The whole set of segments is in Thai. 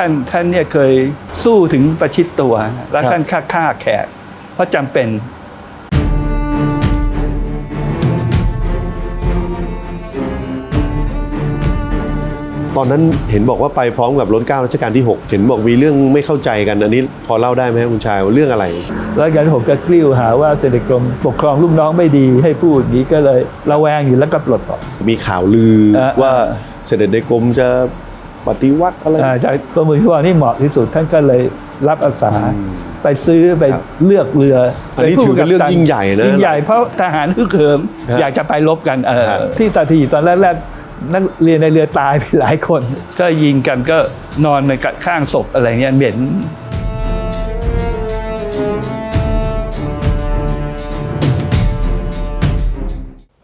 ท่านท่านเนี่ยเคยสู้ถึงประชิดตัว แล้วครับท่านฆ่าฆ่าแขกเพราะจำเป็นตอนนั้นเห็นบอกว่าไปพร้อมกับรัชกาลรัชกาลที่ 6 เห็นบอกมีเรื่องไม่เข้าใจกันอันนี้พอเล่าได้ไหมครับคุณชายว่าเรื่องอะไรแล้วกันผมก็กลิ้วหาว่าเสด็จกรมปกครองลูกน้องไม่ดีให้พูดอย่างนี้ก็เลยระแวงอยู่แล้วก็ปลดออกมีข่าวลือเออว่าเสด็จในกรมจะ ปฏิวัติอะไรอ่าจากกรมหลวงที่ว่านี่เหมาะที่สุดท่านก็เลยรับอาสาไปซื้อไปครับเลือกเรืออันนี้ไปถือเป็นเรื่องยิ่งใหญ่นะยิ่งใหญ่เพราะทหารฮึกเหิมฮะอยากจะไปรบกันเออฮะที่สาถีตอนแรกๆนักเรียนในเรือตายไปหลายคน ก็ยิงกันก็นอนในข้างศพอะไรเงี้ยเหม็น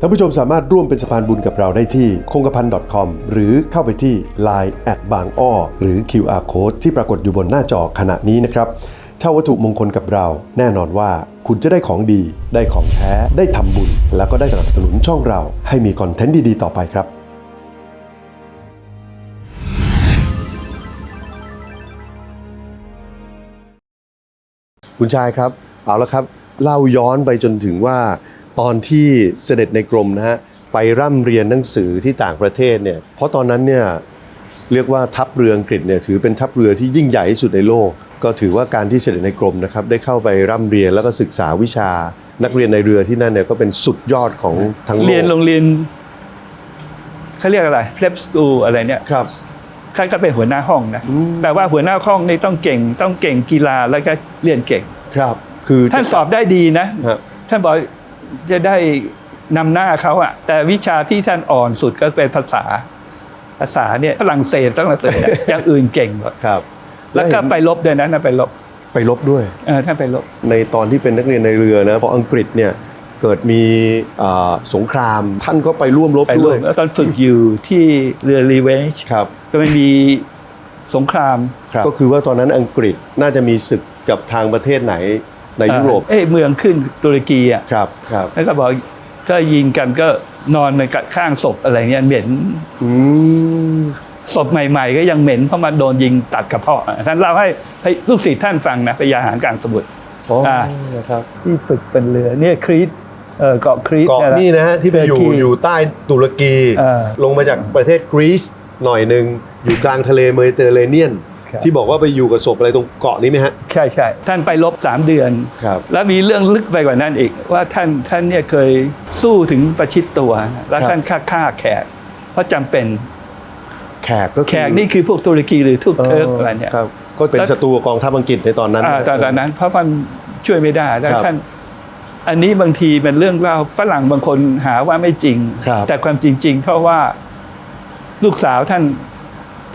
ท่านผู้ชมสามารถร่วมเป็นสะพานบุญกับเราได้ที่คงกระพัน .com หรือเข้าไปที่ Line แอดบางอ้อหรือ QR Code ที่ปรากฏอยู่บนหน้าจอขณะนี้นะครับเช่าวัตถุมงคลกับเรา แน่นอนว่าคุณจะได้ของดี ได้ของแท้ ได้ทำบุญ แล้วก็ได้สนับสนุนช่องเรา ให้มีคอนเทนต์ดีๆ ต่อไปครับคุณชายครับ เอาละครับ เล่าย้อนไปจนถึงว่า ตอนที่เสด็จในกรมนะฮะไปร่ำเรียนหนังสือที่ต่างประเทศเนี่ยเพราะตอนนั้นเนี่ยเรียกว่าทัพเรืออังกฤษเนี่ยถือเป็นทัพเรือที่ยิ่งใหญ่ที่สุดในโลก ก็ถือว่าการที่เสด็จในกรมนะครับได้เข้าไปร่ำเรียนแล้วก็ศึกษาวิชา นักเรียนในเรือที่นั่นเนี่ยก็เป็นสุดยอดของทั้งโลกเรียนโรงเรียนเขาเรียกอะไรเพล b สตูอะไรเนี่ยครับท่านก็เป็นหัวหน้าห้องนะอืมแต่ว่าหัวหน้าห้องนี่ต้องเก่ง ต้องเก่งกีฬาแล้วก็เรียนเก่งครับ คือจะท่านสอบได้ดีนะฮะท่านบอก จะได้นำหน้าเขาอะแต่วิชาที่ท่านอ่อนสุดก็เป็นภาษา ภาษาเนี่ยฝรั่งเศสฝรั่งเศสอะอย่างอื่นเก่งหมดครับ แล้วก็เห็นไปลบด้วยนะนะไปลบไปลบด้วยเออท่านไปลบในตอนที่เป็นนักเรียนในเรือนะพออังกฤษเนี่ยเกิดมีอ่าสงคราม ท่านก็ไปร่วมรบไปลด้วยบแล้วตอนฝึกอยู่ที่เรือรีเวนจ์ครับก็มันมีสงคราม ก็คือว่าตอนนั้นอังกฤษน่าจะมีศึกกับทางประเทศไหน ในยุโรปเอ้ยเมืองขึ้นตุรกีอะครับครับแล้วก็บอกก็ยิงกันก็นอนในกะข้างศพอะไรเงี้ยเหม็นอืมศพใหม่ ๆ ก็ยังเหม็นเพราะมันโดนยิงตัดกระเพาะอะท่านเล่าให้ให้ลูกศิษย์ท่านฟังนะพยาหารกลางสมุทรอ๋ออ่านะครับที่ฝึกเป็นเรือเนี่ยครีตเออเกาะครีตเกาะยแหละนี่นะฮะที่ไปอยู่เตุรกีอยู่ใต้ตุรกีเออลงมาจากประเทศกรีซหน่อยหนึ่งอยู่กลางทะเลเมดิเตอร์เรเนียน ครับ ที่บอกว่าไปอยู่กับศพอะไรตรงเกาะนี้ไหมฮะ ใช่ใช่ท่านไปลบสามเดือน ครับ แล้วมีเรื่องลึกไปกว่านั้นอีก ว่าท่านท่านเนี่ยเคยสู้ถึงประชิดตัวแล้วท่านฆ่าฆ่าแขก เพราะจำเป็นแขกก็คือแขกนี่คือพวกตุรกีหรือทุกเทิร์กอะไรเนี่ย ครับ ก็เป็นแล้วศัตรูกับกองทัพอังกฤษในตอนนั้น อ่าตอนตอนนั้นเพราะมันช่วยไม่ได้แล้วครับท่านอันนี้บางทีเป็นเรื่องเล่าฝรั่งบางคนหาว่าไม่จริง ครับแต่ความจริง ๆ เพราะว่าลูกสาวท่าน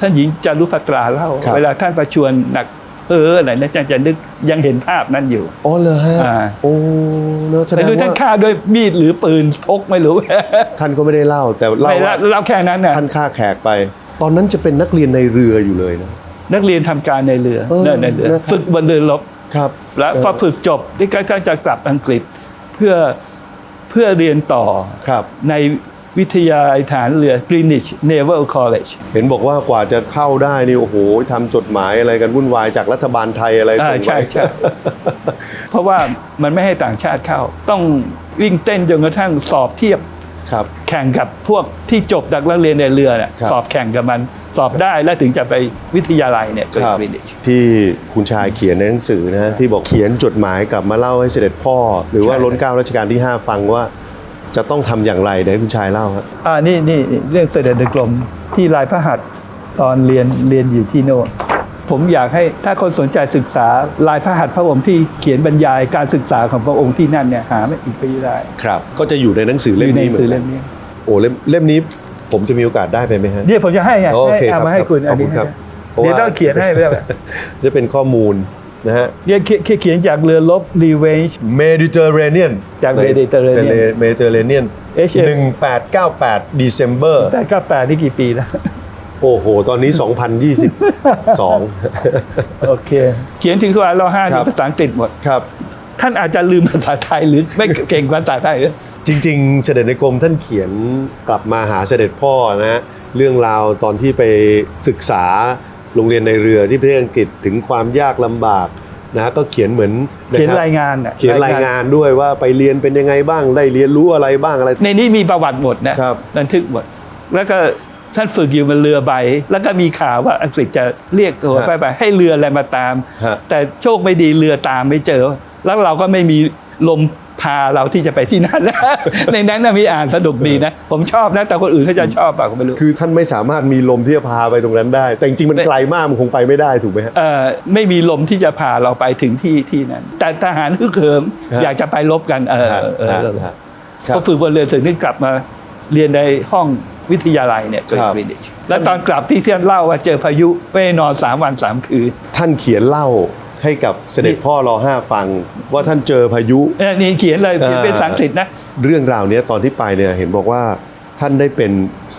ท่านหญิงจารุภัตราเล่าครับเวลาท่านประชวรหนักเอออะไรนะจะจะนึกยังเห็นภาพนั้นอยู่อ๋อเหรอฮะอ่าโอ้เนอะแสดแต่งดูท่านว่าฆ่าด้วยมีดหรือปืนพกไม่รู้ ท่านก็ไม่ได้เล่าแต่เล่าไม่ว่าเล่าแค่นั้นนะท่านฆ่าแขกไป ตอนนั้นจะเป็นนักเรียนในเรืออยู่เลยนะนักเรียนทำการในเรือเออเดินในเรือนะครับฝึกบนเรือรบครับ แล้วพอฝึกจบที่ก็จะกลับอังกฤษเพื่อเพื่อเรียนต่อครับใน วิทยาลัยฐานเรือ Greenwich Naval College เห็นบอกว่ากว่าจะเข้าได้นี่โอ้โหทำจดหมายอะไรกันวุ่นวายจากรัฐบาลไทยอะไรอ่าส่งใช่ไปใช่เพราะว่ามันไม่ให้ต่างชาติเข้า ต้องวิ่งเต้นจนกระทั่งสอบเทียบครับแข่งกับพวกที่จบดักนักเรียนในเรือเนี่ยครับสอบแข่งกับมันสอบได้แล้วถึงจะไปวิทยาลัยเนี่ยครับกรีนวิชที่คุณชายเขียนในหนังสือนะฮะที่บอกเขียนจดหมายกลับมาเล่าให้เสด็จพ่อ หรือว่าใช่ล้นเกล้ารัชกาลที่ 5 ฟังว่า จะต้องทำอย่างไรเดี๋ยวให้คุณชายเล่าครับอ่านี่นี่เรื่องเสด็จในกรมที่ลายพระหัตถ์ตอนเรียนเรียนอยู่ที่โน่นผมอยากให้ถ้าคนสนใจศึกษาลายพระหัตถ์พระองค์ที่เขียนบรรยายการศึกษาของพระองค์ที่นั่นเนี่ยหาไม่อีกไปไม่ได้ ครับ ก็จะอยู่ในหนังสืออเล่มยู่ในหนี้นัเหมืงสืออนกัเล่นมนี้โอ้เล่มเล่มนี้ผมจะมีโอกาสได้ไปไหมฮะเนี่ยผมจะให้ไงโอเคให้เอาครับมาให้คุณขอบคุณครับเพราะเดี๋ยวว่าต้องเขียนให้ไปแล้วจะเป็นข้อมูล นะฮะเนี่ยเขียนเขียนจากเรือลบ Revenge Mediterranean จาก Mediterranean Mediterranean HM 1898 December แต่ก็แปลนี่กี่ปีแล้วโอ้โห ตอนนี้ 2022 โอเค เขียนถึงว่าเราห้าครับภาษาอังกฤษหมดครับ ท่านอาจจะลืมภาษาไทยหรือไม่เก่งภาษาไทยจริง ๆ เสด็จในกรมท่านเขียนกลับมาหาเสด็จพ่อนะฮะเรื่องราวตอนที่ไปศึกษา โรงเรียนในเรือที่ประเทศอังกฤษถึงความยากลำบากนะก็เขียนเหมือนะเขียนครับรายงานน่ะเขียนรายงานด้วยว่าไปเรียนเป็นยังไงบ้างได้เรียนรู้อะไรบ้างอะไร ในนี้มีประวัติหมดนะครับบันทึกหมด แล้วก็ท่านฝึกอยู่บนเรือใบ แล้วก็มีข่าวว่าอังกฤษจะเรียกตัวฮะไปไปให้เรืออะไรมาตามฮะแต่โชคไม่ดีเรือตามไม่เจอ แล้วเราก็ไม่มีลม พาเราที่จะไปที่นั่นในนั้นนะมีอ่านสนุกดีนะ ผมชอบนะแต่คนอื่นเขาจะชอบเปล่าก็ไม่รู้ คือท่านไม่สามารถมีลมที่จะพาไปตรงนั้นได้ แต่จริงๆมันไกลมากมันคงไปไม่ได้ถูกไหมฮะเอ่อไม่มีลมที่จะพาเราไปถึงที่ที่นั้น แต่ทหารฮึกเหิมฮะอยากจะไปลบกันเออฮะเออฮะเออฮะครับก็ฝึกบนเรือถึงได้กลับมาเรียนในห้องวิทยาลัยเนี่ยครับกรีนดิชแล้วตอนกลับที่เที่ยนเล่าว่าเจอพายุไม่ได้นอนสามวันสามคืนท่านเขียนเล่า ให้กับเสด็จพ่อรอห้าฟัง ว่าท่านเจอพายุเออนี่เขียนเลยเขียนเป็นอ่าภาษาอังกฤษนะ เรื่องราวเนี้ยตอนที่ไปเนี่ยเห็นบอกว่าท่านได้เป็น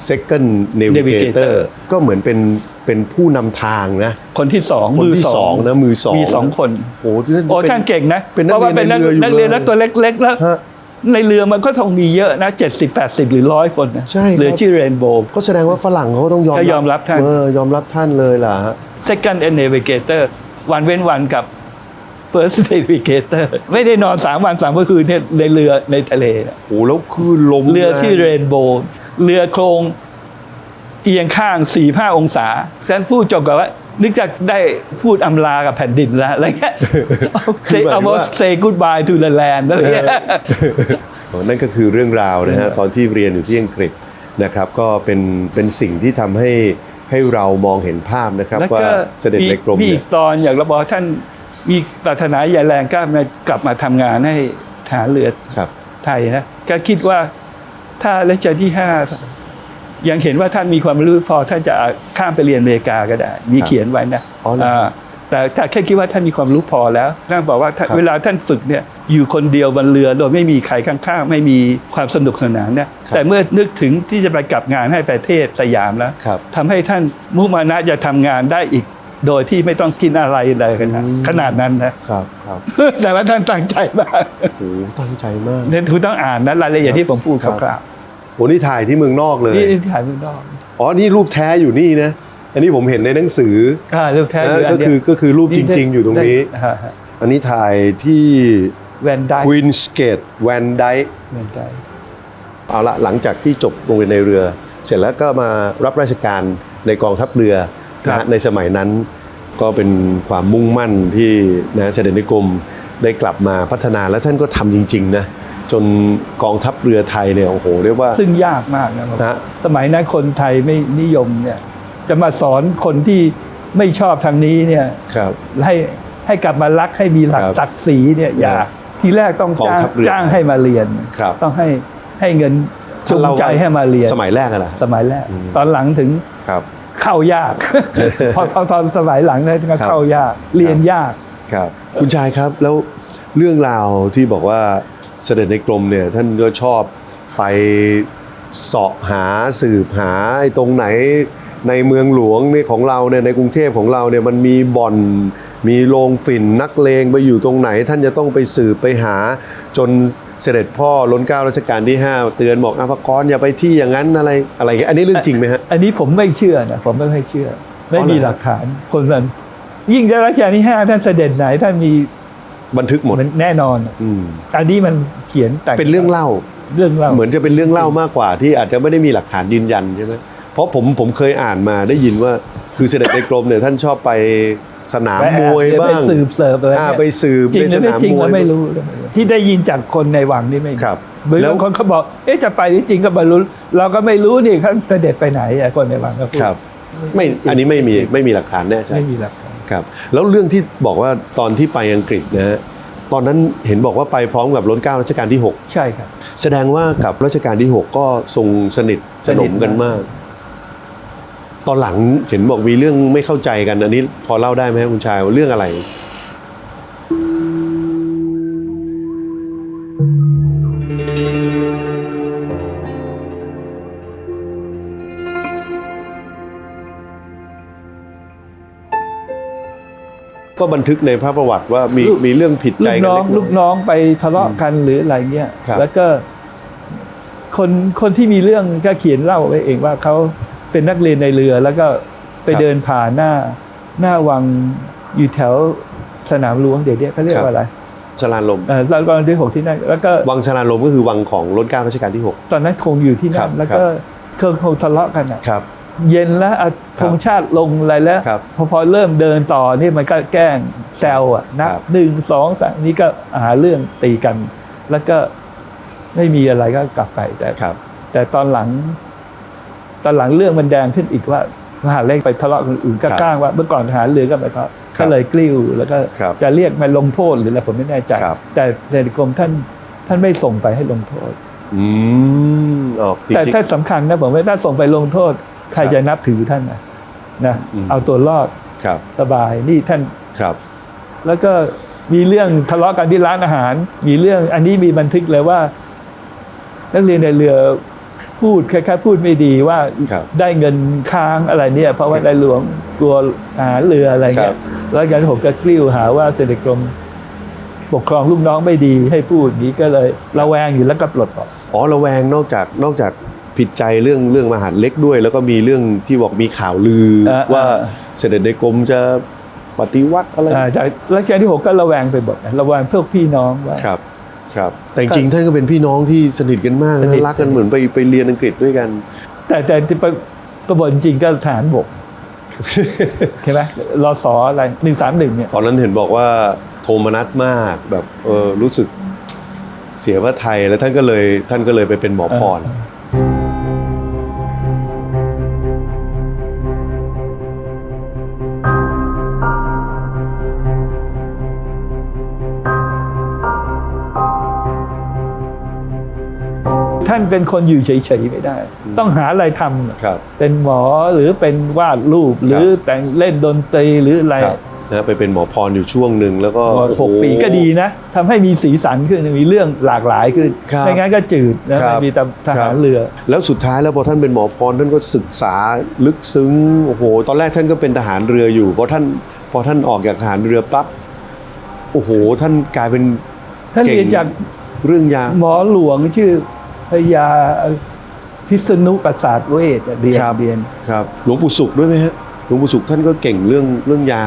second navigator Navigator ก็เหมือนเป็นเป็นผู้นำทางนะ คนที่สองคนมือที่สสอองงนะมือสองมีสองคนโอ้โหท่านโอ้เป็นท่านเก่งนะเป็นนักเพราะว่าเป็นนักเรียนในเรืออยู่นักเรียนเลยแล้วตัวเล็กๆแล้วฮะในเรือมันก็ต้องมีเยอะนะ 70 80 หรือร้อยคนนะใช่ครับเรือชื่อเรนโบว์ก็แสดงว่าฝรั่งเขาต้องยอมก็ยอมรับท่านเออยอมรับท่านเลยล่ะฮะ second and navigator วันเว้นวันกับ first navigator ไม่ได้นอนสามวันสามคืนเนี่ยในเรือในทะเลนะโอ้โหแล้วคลื่นลมเรือที่แงเรนโบว์เรือโครงเอียงข้างสี่ห้าองศาฉันพูดจบกับว่านึกจะได้พูดอำลากับแผ่นดินแล้วอะไรเงี้ย say almost say goodbye to the land อะไรเงี้ยอ๋อนั่นก็คือเรื่องราวนะฮะตอนที่เรียนอยู่ที่อังกฤษนะครับ ก็เป็นเป็นสิ่งที่ทำให้ ให้เรามองเห็นภาพนะครับแล้วว่าก็เสด็จในกรมมีเนี่อียกตอนอย่างเราบอกท่านมีปรารถนาอย่าแรงกล้ามากลับมาทำงานให้ทหารเรือครับไทยนะก็คิดว่าถ้ารัชกาลที่ห้ายังเห็นว่าท่านมีความรู้พอท่านจะข้ามไปเรียนอเมริกาก็ได้ มีครับเขียนไว้นะอ๋อเหรอาแต่ถ้าแค่คิดว่าท่านมีความรู้พอแล้วท่านบอกว่าถ้าครับเวลาท่านฝึกเนี่ย อยู่คนเดียวบนเรือโดยไม่มีใครข้างๆ ไม่มีความสนุกสนานเนี่ยแต่เมื่อนึกถึงที่จะไปกลับงานให้ประเทศสยามแล้วครับทำให้ท่านมุมานะจะทำงานได้อีก โดยที่ไม่ต้องกินอะไรเลยขนาดอืมขนาดนั้นนะครับครับแต่ว่าท่านตั้งใจมากโอ้โหตั้งใจมากเนี่ยคุณต้องอ่านนะรายละเอียดที่ผมพูดคครับร่าวโอ้นี่ถ่ายที่เมืองนอกเลยๆนี่ถ่ายเมืองนอกอ๋อนี่รูปแท้อยู่นี่นะอันนี้ผมเห็นในหนังสืออ่ารูปแท้นะยู่นก็เดียวคือก็คือรูปจริง ๆ อยู่ตรงนี้ได้ฮะฮะอันนี้ถ่ายที่ แวนได Queen's Gate Van Dyke แวนไดเอาละหลังจากที่จบโรงเรียนในเรือ เสร็จแล้วก็มารับราชการในกองทัพเรือนะฮะในสมัยนั้นก็เป็นความมุ่งมั่นที่นะเสด็จในกรมได้กลับมาพัฒนาและท่านก็ทำจริง ๆ นะ จนกองทัพเรือไทยเนี่ยโอ้โหเรียกว่า ซึ่งยากมากนะฮะสมัยนั้นคนไทยไม่นิยมเนี่ยจะมาสอนคนที่ไม่ชอบทางนี้เนี่ยครับให้ให้กลับมารักให้มีหลักครับศักดิ์ศรีเนี่ยอย่าครับ ทีแรกต้องกองจ้างทัพเรือจ้างให้มาเรียนครับต้องให้ให้เงินจูท่านงเล่าใจให้มาเรียน สมัยแรกอะนะสมัยแรกอืมตอนหลังถึงครับเข้ายากพอพอตอนสมัยหลังเนี่ยก็เข้ายากเรียนยากครับ คุณชายครับแล้วเรื่องราวที่บอกว่าเสด็จในกรมเนี่ยท่านก็ชอบไปเสาะหาสืบหาไอ้ตรงไหนในเมืองหลวงเนี่ยของเราเนี่ยในกรุงเทพของเราเนี่ยมันมีบ่อน มีโรงฝิ่นนักเลงไปอยู่ตรงไหน ท่านจะต้องไปสืบไปหาจนเสด็จพ่อล้นเกล้ารัชกาลที่ 5 เตือนบอกอาภากรอย่าไปที่อย่างนั้นอะไรอะไรอย่างเงี้ยอันนี้เรื่องจริงไหมฮะอันนี้ผมไม่เชื่อนะผมไม่ค่อยเชื่อ ไม่มีอ๋อเหรอหลักฐานคนนั้นยิ่งรัชกาลที่ห้าท่านเสด็จไหนท่านมีบันทึกหมดมันแน่นอนอืมอันนี้มันเขียนแต่งเป็นเรื่องเล่าเรื่องเล่าเหมือนจะเป็นเรื่องเล่ามากกว่าที่อาจจะไม่ได้มีหลักฐานยืนยันใช่ไหมเพราะผมผมเคยอ่านมาได้ยินว่าคือเสด็จในกรมเนี่ยท่านชอบไป สนามไปแอบมวยบ้างไปสืบเสิร์ฟอะไรอ่าเนี่ยไปสืบจริงในหสรือไม่นามจริงมวก็ยไม่รู้ ที่ได้ยินจากคนในวังนี่ไม่มีครับหรือแล้วบางคนเขาบอก เอ๊ะจะไปหรือจริงก็ไม่รู้ เราก็ไม่รู้นี่เขาเสด็จไปไหนอะคนในวังก็พูดครับไม่อันนี้ไม่มีไม่มีหลักฐานแน่ใช่ไม่มีหลักฐานครับ แล้วเรื่องที่บอกว่าตอนที่ไปอังกฤษนะฮะตอนนั้นเห็นบอกว่าไปพร้อมกับล้นเกล้ารัชกาลที่ใช่ครับ6แสดงว่ากับรัชกาลที่ 6 ก็ทรงสนิทสนมกันมาก ตอนหลังเห็นบอกมีเรื่องไม่เข้าใจกัน อันนี้พอเล่าได้ไหมคุณชายเรื่องอะไร ก็บันทึกในพระประวัติว่ามีมีเรื่องผิดใจลูกันน้องเล็กลูกน้องไปทะเลาะกันหรืออะไรเงี้ย แล้วก็ คนคนที่มีเรื่องก็เขียนเล่าไว้เองว่าเขา เป็นนักเรียนในเรือ แล้วก็ไปเดินผ่านหน้าหน้าวังอยู่แถวสนามหลวงเดี๋ยวนี้เขาเรียกว่าอะไรชลานลมเออแล้วก็ที่หกที่นั่นแล้วก็วังชลานลมก็คือวังของรัชกาลรัชกาลที่หกตอนนั้นคงอยู่ที่ครันั่บนแล้วก็เครื่องคงทะเลาะกันอะครับเย็นแล้วเอาธงชาติลงอะไรแล้วครับพอพอเริ่มเดินต่อนี่มันก็แกล้งแซวอะนับครับหนึ่งสองสามนี่ก็หาเรื่องตีกัน แล้วก็ไม่มีอะไรก็กลับไปแต่ครับแต่ตอนหลัง ตอนหลังเรื่องมันแดงขึ้นอีกว่ามหาเล็กไปทะเลาะกับคนอื่นก็ครับกล้างว่าเมื่อก่อนทหารเรือก็ไปทะเลาะครับก็เลยกลิ้วแล้วก็ครับจะเรียกมาลงโทษหรืออะไรผมไม่แน่ใจครับแต่เศรษฐกรมท่านท่านไม่ส่งไปให้ลงโทษอืมออกจริงแต่ๆถ้าสำคัญนะผมว่าถ้าส่งไปลงโทษ ใครครับจะนับถือท่านนะนะอืมเอาตัวรอดครับสบายนี่ท่านครับ แล้วก็มีเรื่องทะเลาะกันที่ร้านอาหาร มีเรื่องอันนี้มีบันทึกเลยว่า นักเรียนในเรือ พูดคล้ายๆพูดไม่ดีว่าครับได้เงินค้างอะไรเนี่ย เพราะว่าในหลวงกลัวทหารเรืออะไรครัเงี้บยแล้วกันผมก็กลิ้วหาว่าเศรษฐกรมปกครองลูกน้องไม่ดีให้พูดนี้ก็เลยระแวงอยู่แล้วก็ปลดออกอ๋อระแวงนอกจากนอกจากผิดใจเรื่องเรื่องมหาดเล็กด้วย แล้วก็มีเรื่องที่บอกมีข่าวลือเออว่าเออเสด็จในกรมจะปฏิวัติอะไรอ่าจากรัชกาลที่หกก็ระแวงไปหมดนะระแวงพวกพี่น้องว่า ครับครับ แต่จริงๆท่านก็เป็นพี่น้องที่สนิทกันมากสนินะทรักกันเหมือนไปไปเรียนอังกฤษด้วยกัน แต่แต่ที่ประประบทจริงๆก็ทหารบกใช่ไหมรอสออะไรหนึ่งสามหนึ่งเนี่ย ตอนนั้นเห็นบอกว่าโทมนัสมากแบบเออรู้สึกเสียพระไทยแล้วท่านก็เลยท่านก็เลยไปเป็นหมอพร เป็นคนอยู่เฉยๆไม่ได้ ต้องหาอะไรทำครับเป็นหมอหรือเป็นวาดรูป หรือแต่งเล่นดนตรีหรืออะไรครับนะไปเป็นหมอพรอยู่ช่วงหนึ่งแล้วก็หกโอ้โปีก็ดีนะทำให้มีสีสันขึ้นมีเรื่องหลากหลายขึ้นครับไม่งั้นก็จืดนะครับไม่มีแต่ทหารเรือ แล้วสุดท้ายแล้วพอท่านเป็นหมอพรท่านก็ศึกษาลึกซึ้งโอ้โหตอนแรกท่านก็เป็นทหารเรืออยู่พอท่านพอท่านออกจากทหารเรือปั๊บโอ้โหท่านกลายเป็นท่านเรียนจากเรื่องยาหมอหลวงชื่อ พญาพิษณุประสาทเวชอะเรียนครับเรียนครับหลวงปู่สุขด้วยไหมฮะหลวงปู่สุขท่านก็เก่งเรื่องเรื่องยา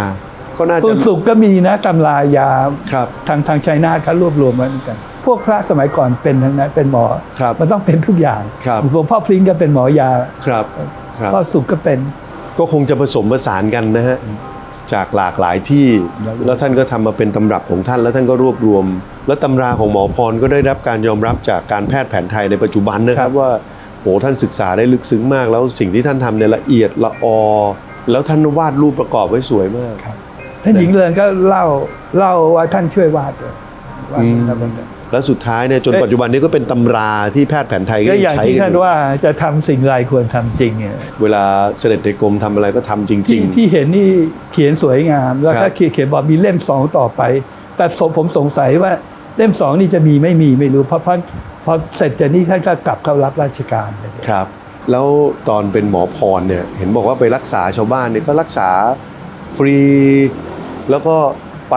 ก็น่าคุจะณสุขก็มีนะตำรายาครับทางทางชัยนาทเขารวบรวมไว้เหมือนกัน พวกพระสมัยก่อนเป็นทั้งนั้นเป็นหมอครับมันต้องเป็นทุกอย่างครับหลวงพ่อพลิ้งก็เป็นหมอยาครับครับพ่อสุขก็เป็น ก็คงจะผสมผสานกันนะฮะ จากหลากหลายที่ แล้วแล้วท่านก็ทำมาเป็นตำรับของท่าน แล้วท่านก็รวบรวม แล้วตำราของหมอพรก็ได้รับการยอมรับจากการแพทย์แผนไทยในปัจจุบันนะครับว่าโหท่านศึกษาได้ลึกซึ้งมาก แล้วสิ่งที่ท่านทำเนี่ยละเอียดละออ แล้วท่านวาดรูปประกอบไว้สวยมากท่านหญิงเรือนก็เล่าเล่าว่าท่านช่วยวาดด้วย วาดอืมทำเป็นแบบแล้วสุดท้ายเนี่ยจนเอ๊ะปัจจุบันนี้ก็เป็นตำราที่แพทย์แผนไทยก็ก็ยัอย่างงใช้ที่กัท่านนว่าจะทำสิ่งไรควรทำจริงเนี่ยเวลาเสด็จในกรมทำอะไรก็ทำจที่ริงที่เห็นนี่เขียนสวยงาม แล้วครัก็บ เขียนเขียนบอกมีเล่มสองต่อไป แต่ผมสงสัยว่าเล่มสองนี่จะมีไม่มีไม่รู้เพราะเพราะพอเสร็จจากนี้ท่านก็กลับเข้ารับราชการเลยๆครับ แล้วตอนเป็นหมอพรเนี่ยเห็นบอกว่าไปรักษาชาวบ้านเนี่ยก็รักษาฟรี แล้วก็ ไป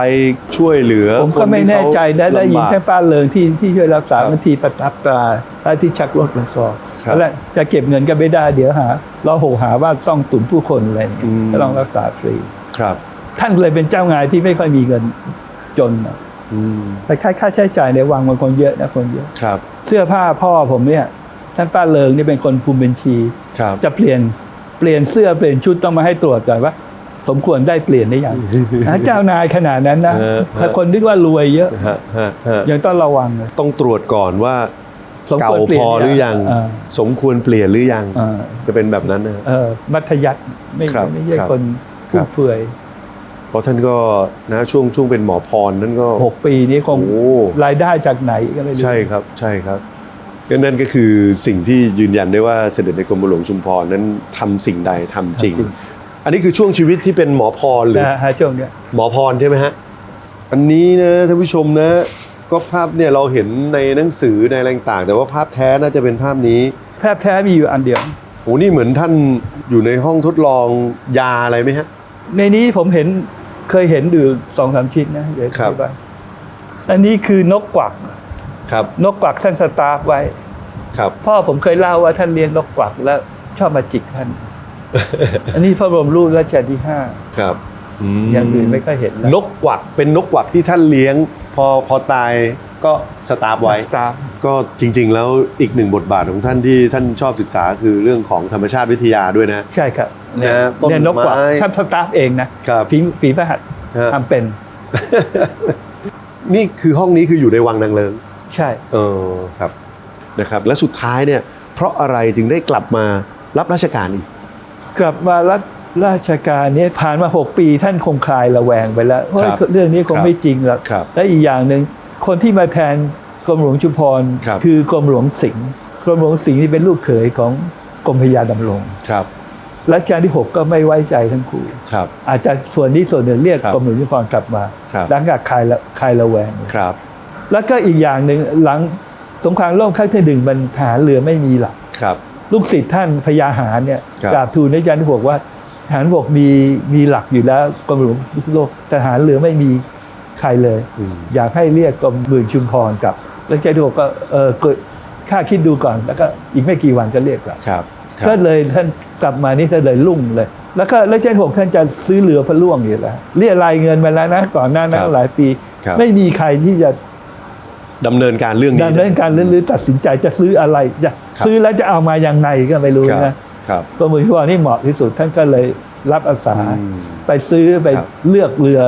ช่วยเหลือผมคก็ไม่ที่แน่เขาใจนะได้ยินลำบากแค่ป้าเลิงที่ที่ช่วยรักษาครับบางทีประทับตราแล้วที่ชักรถลงคอครับแล้วจะเก็บเงินก็ไม่ได้เดี๋ยวหาเราหกหาว่าซ่องตุนผู้คนอะไรอย่างเงี้ยอืมก็ต้องรักษาฟรีครับ ท่านเลยเป็นเจ้างานที่ไม่ค่อยมีเงินจนนะอืมแต่ค่าค่าใช้จ่ายในวังมันคนเยอะนะคนเยอะครับ เสื้อผ้าพ่อผมเนี่ยท่านป้าเลิงนี่เป็นคนคุมบัญชีครับจะเปลี่ยนเปลี่ยนเสื้อเปลี่ยนชุดต้องมาให้ตรวจก่อนว่า สมควรได้เปลี่ยนได้ยังนะเจ้านายขนาดนั้นนะเออถ้าคนนึกว่ารวยเยอะฮะฮะฮะยังต้องระวังเลยต้องตรวจก่อนว่าสมเก่าควรเปลี่พยนอหรือยังเออสมควรเปลี่ยนหรือยังเออจะเป็นแบบนั้นนะเออมัธยัติไม่ครับไม่ใช่ครับคนครัผู้บเฟื่อยเพราะท่านก็นะช่วงช่วงเป็นหมอพรนั่นก็หกปีนี้คงโอ้รายได้จากไหนก็ไม่รู้ใช่ครับ ใช่ครับก็นั่นก็คือสิ่งที่ยืนยันได้ว่าเสด็จในกรมหลวงชุมพรนั้นทำสิ่งใดทำจริง อันนี้คือช่วงชีวิตที่เป็นหมอพรหรือนะฮะช่วงเนี้ยหมอพรใช่ไหมฮะ อันนี้นะท่านผู้ชมนะ ก็ภาพเนี่ยเราเห็นในหนังสือในอะไรต่างๆแต่ว่าภาพแท้น่าจะเป็นภาพนี้แพทย์แท้มีอยู่อันเดียวโอ้นี่เหมือนท่านอยู่ในห้องทดลองยาอะไรไหมฮะ ในนี้ผมเห็นเคยเห็นดูสองสามชิ้นนะเดี๋ยวครับอธิบายอันนี้คือนกกวัก ครับนกกวักท่านสตาร์ฟไว้ ครับ พ่อผมเคยเล่าว่าท่านเลี้ยงนกกวักแล้วชอบมาจิกท่าน อันนี้พระบรมรูปรัชกาลที่ห้าครับมอย่างอื่นไม่ค่อยเห็นแล้วนกกวักเป็นนกกวักที่ท่านเลี้ยง พอพอตายก็สตาร์ฟไว้ สตาร์ฟก็จริง ๆ แล้วอีกหนึ่งบทบาทของท่านที่ท่านชอบศึกษาคือเรื่องของธรรมชาติวิทยาด้วยนะ ใช่ครับเนี่ยนะต้นเนี่ยนกกวักไม้ ท่านสตาร์ฟเองนะครับ ฝีฝีพระหัตถ์ฮะทำเป็นนี่คือห้องนี้คืออยู่ในวังนางเลิง ใช่ เออครับนะครับ และสุดท้ายเนี่ยเพราะอะไรจึงได้กลับมารับราชการอีก กลับมารัฐราชการเนี้ผ่านมาหกปีท่านคงคลายระแวงไปแล้วเฮ้ยครับเรื่องนี้คงครับไม่จริงหรอกครับและอีกอย่างหนึ่งคนที่มาแทนกรมหลวงชุมพรครับอกรมหลวงสิงห์กรมหลวงสิงห์นี่เป็นลูกเขยของกรมพระยาดำรงครับรัชกาลที่ 6 ก็ไม่ไว้ใจทั้งคู่ ครับ อาจจะส่วนนี้ส่วนหนึ่งเรียกครับกรมหลวงชุมพรกลับมาครับ หลังจากคลายละคลายระแวง ครับแล้วก็อีกอย่างหนึ่งหลังสงครามโลกครั้งที่หนึ่งมันทหารเรือไม่มีหลัก ครับ ลูกศิษย์ท่านพญาหารเนี่ยครับกราบทูลรัชกาลที่หกว่าทหารบกมีมีหลักอยู่แล้วกรมหลวงพิศนุโลกแต่ทหารเรือไม่มีใครเลยอืมอยากให้เรียกกรมหมื่นชุมพรกลับรัชกาลที่หกก็เออเกิดข้าคิดดูก่อน แล้วก็อีกไม่กี่วันจะเรียกกลับครับคก็บเลยท่านกลับมานี่ก็เลยรุ่งเลย แล้วก็รัชกาลที่หกท่านจะซื้อเรือพระล่วงอยู่แล้วเรียรายเงินมาแล้วนะก่อนหน้านั้นหลายปีครับไม่มีใครที่จะ ดำเนินการเรื่องนี้ดำเนินการหรือหรือตัดสินใจจะซื้ออะไรจะครับซื้อแล้วจะเอามายังไงก็ไม่รู้ครับนะครับกรมหลวงชุมพรนี่เหมาะที่สุดท่านก็เลยรับอาสาอืมไปซื้อไปครับเลือกเรือ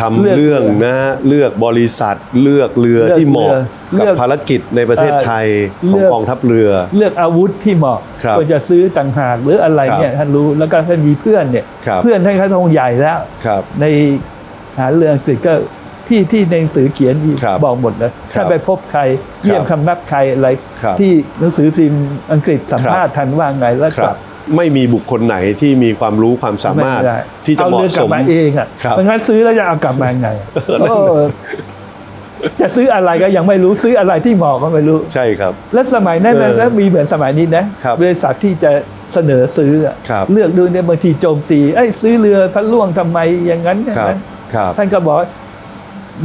ทำเลือกเรื่องนะฮะเลือกบริษัทเลือกเรือเลือกที่เหมาะเรือกับเลือกภารกิจในประเทศไทยเอ่อของเลือกกองทัพเรือ เลือกอาวุธที่เหมาะครับควรจะซื้อต่างหากหรืออะไรเนี่ยครับท่านรู้แล้วก็ท่านมีเพื่อนเนี่ยครับเพื่อนท่านเขาทงใหญ่แล้วครับในหาเรืออังกฤษก็ที่ที่ในหนังสือเขียนอีกครับบอกหมดเลยครับถ้าไปพบใครเยี่ยมคำนับใครอะไรครับที่หนังสือพิมพ์อังกฤษสัมภาษณ์ทันว่าไงแล้วคกรัลับบ ไม่มีบุคคลไหนที่มีความรู้ความสามารถไได้ที่จะเหมาะอรือกสลับมมาเองอะครับเพราะงั้นซื้อแล้วจะเอากลับมาไงเออจะซื้ออะไรก็ยังไม่รู้ซื้ออะไรที่เหมาะก็ไม่รู้ใช่ครับ แล้วสมัยนั้นนะเออแล้วมีเหมือนสมัยนี้นะครับบริษัทที่จะเสนอซื้ออะครับเลือกดูเนี่ยบางทีโจมตีไอ้ยซื้อเรือพระล่วงทำไมอย่างนั้นอย่างครับนั้นครับท่านก็บอกว่า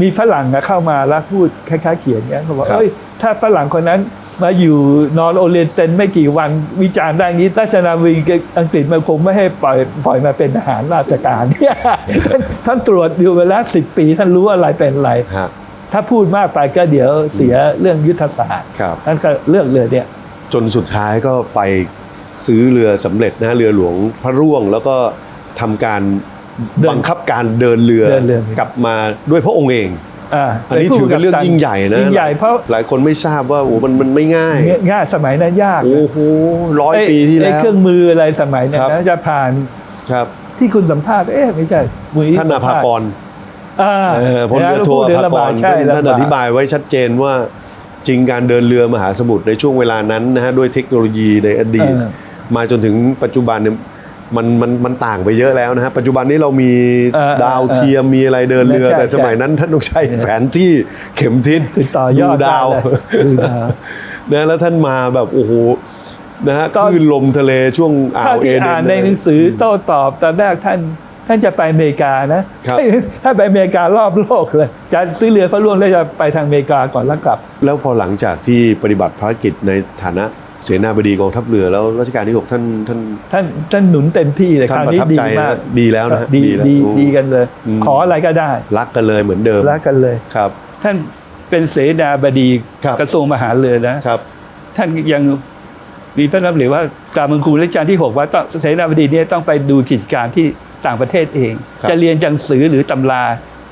มีฝรั่งอะเข้ามาแล้วพูดคล้ายๆเขียนเงี้ยเขาบอกครับเอ้ยถ้าฝรั่งคนนั้น มาอยู่นอนโอเรียนเตนไม่กี่วันวิจารณ์ได้งี้ราชนาวีอังกฤษมันคงไม่ให้ปล่อยปล่อยมาเป็นทหารราชการเนี่ยท่านตรวจอยู่เวลาสิบปี ท่านรู้อะไรเป็นอะไรฮะถ้าพูดมากไปก็เดี๋ยวเสียเรื่องยุทธศาสตร์ครับท่านก็เลือกเรือเนี่ย จนสุดท้ายก็ไปซื้อเรือสำเร็จนะเรือหลวงพระร่วงแล้วก็ทำการเดินบังคับการเดินเรือเดินเรือกลับมาด้วยพระองค์เอง อ่าอันนี้ถือเป็นเรื่องยิ่งใหญ่นะยิ่งใหญ่เพราะหลายคนไม่ทราบว่าโอ้มันมันไม่ง่ายง่ายสมัยนั้นยากนะโอ้โหร้อยไปีที่ไอ้แล้วเครื่องมืออะไรสมัยนั้นครับนะจะผ่านครับที่คุณสัมภาษณ์เอ๊ะไม่ใช่มุยท่านอาภากรอ่าเออพลเรือโทพูดอาเรื่องภากรใช่ท่านลำอธิบายไว้ชัดเจนว่าจริงการเดินเรือมหาสมุทรในช่วงเวลานั้นนะฮะด้วยเทคโนโลยีในอดีตเออมาจนถึงปัจจุบันเนี่ย มันมันมันต่างไปเยอะแล้วนะฮะปัจจุบันนี้เรามีเออเออดาวเทียมมีอะไรเดินเรือ ใช่แต่สมัยนั้นท่านต้องใช้แผนที่เข็มทิศคือต่อยอดดาวได้เลยดูดาว นะแล้วท่านมาแบบโอ้โหนะฮะตอนคลื่นลมทะเลช่วงอ่าเท่าวเอที่เดอ่านนในหนังสือโต้ตอบตอนแรกท่านท่านจะไปอเมริกานะครับถ้าไปอเมริการอบโลกเลยจะซื้อเรือพระล่วงแล้วจะไปทางอเมริกาก่อนแล้วกลับ แล้วพอหลังจากที่ปฏิบัติภารกิจในฐานะ เสนาบดีกองทัพเรือแล้วรัชกาลที่หกท่านท่านท่านท่านหนุนเต็มที่เลยท่านคราวประนี้ทับดีใจมากนะดีแล้วนะฮะดีแล้วดีโอ้ดีกันเลยอืมขออะไรก็ได้ รักกันเลยเหมือนเดิมรักกันเลยครับ ท่านเป็นเสนาบดีครับกระทรวงมหาดเรือนะครับ ท่านยังมีพระนำหรือว่ากรารมังคูรัชกาลที่6ว่าต้องเสนาบดีเนี่ยต้องไปดูกิจการที่ต่างประเทศเองครับจะเรียนจังสือหรือตำรา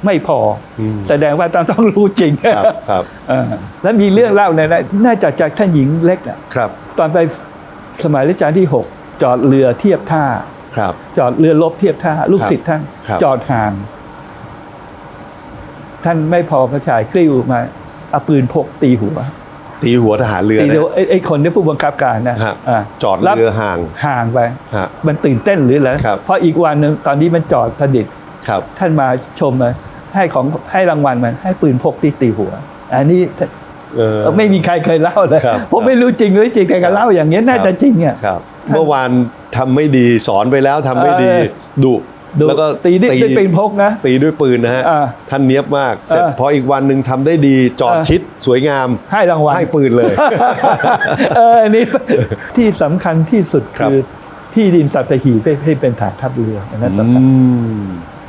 ไม่พออมแสดงว่าต้องต้องรู้จริงครับครับเออแล้วมีเรื่องเล่าเนี่ยนะน่าจะจากท่านหญิงเล็กน่ะครับ ตอนไปสมัยรัชกาลที่ 6 จอดเรือเทียบท่าครับ จอดเรือลบเทียบท่าลูกศิษย์ท่านครับจอดห่าง ท่านไม่พอพระชายกลิ้วมาเอาปืนพกตีหัวตตีหัวทหารเรือตีนะเดียวไอ้ไอ้คนที่ผู้บังคับการนะฮะอะจอดรับเรือห่างห่างไปฮะมันตื่นเต้นหรืออะไรครับเพราะอีกวันหนึ่งตอนนี้มันจอดผดิตครับท่านมาชมมา ให้ของให้รางวัลมันให้ปืนพกที่ตีหัว อันนี้เออไม่มีใครเคยเล่าเลยครับผมไม่รู้จริงหรือจริงแต่ครัก็บเล่าอย่างเงี้ยน่าครับจะจริงอะครับเมื่อวานทำไม่ดีสอนไปแล้วทำไม่ดีเออดุดูแล้วก็ตีด้วยด้วยปืนพกนะตีด้วยปืนนะฮะอ่าท่านเนี้ยบมากเสร็จเออพออีกวันหนึ่งทำได้ดีจอดเออชิดสวยงาม ให้รางวัลให้ปืนเลยเอออันนี้ที่สำคัญที่สุดครับคือที่ดินสัตหีบให้ให้เป็นฐานทัพเรืออันนั้นสำคัญอื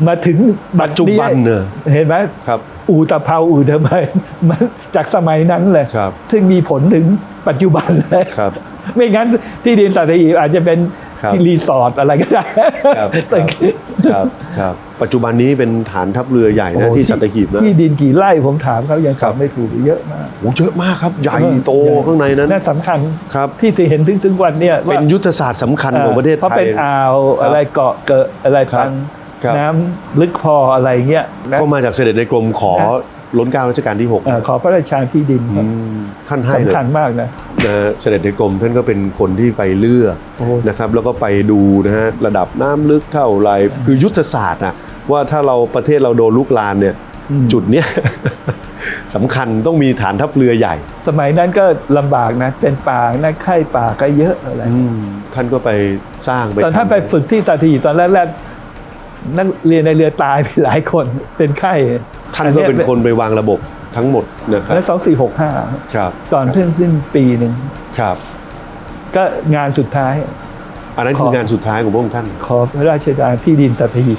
มมาถึงปัจจุบันเนอะเห็นไหมครับ อูตะเภาอูเดมยมันจากสมัยนั้นเลยครับซึ่งมีผลถึงปัจจุบันเลยครับ ไม่งั้นที่ดินสัตหีบอาจจะเป็นครับที่รีสอร์ทอะไรก็ได้ครับแต่ครับครับ ปัจจุบันนี้เป็นฐานทัพเรือใหญ่นะโอ้ที่สัตหีบนะที่ดินกี่ไร่ผมถามเขายังครับตอบไม่ถูกเยอะมากโอ้เยอะมากครับ ใหญ่โตใหญ่ข้างในนั้นนั่นสำคัญครับที่ที่เห็นถึงถึงวันเนี่ยว่าเป็นยุทธศาสตร์สำคัญของประเทศเพราะไทเป็ยนอ่าวครับอะไรเกาะเกิดอะไรครับตัน ครับน้ำลึกพออะไรเงี้ยนะก็มาจากเสด็จในกรมขอล้นเกล้ารัชกาลที่หกเอ่อขอพระราชทานที่ดินครับท่านให้เลยสำคัญมากนะ นะฮะเสด็จในกรมท่านก็เป็นคนที่ไปเลือกโอ้นะครับ แล้วก็ไปดูนะฮะระดับน้ำลึกเท่าไหรคือยุทธศาสตร์นะว่าถ้าเราประเทศเราโดนลุกลานเนี่ย อืมจุดเนี้ย สำคัญต้องมีฐานทัพเรือใหญ่ สมัยนั้นก็ลำบากนะ เป็นป่านะไข้ป่าก็เยอะอะไร ท่านก็ไปสร้างไปตอนท่านทำไปฝึกที่สัตหีบตอนแรกๆ นักเรียนในเรือตายไปหลายคนเป็นไข้ท่านก็เป็นคนไปวางระบบทั้งหมดนะครับแล้วสองสี่หกห้าครับก่อนเพิ่งสิ้นปีหนึ่งครับ ก็งานสุดท้าย อันนั้นคืองานสุดท้ายของพระองค์ท่าน ขอพระราชทานที่ดินสัตหีบ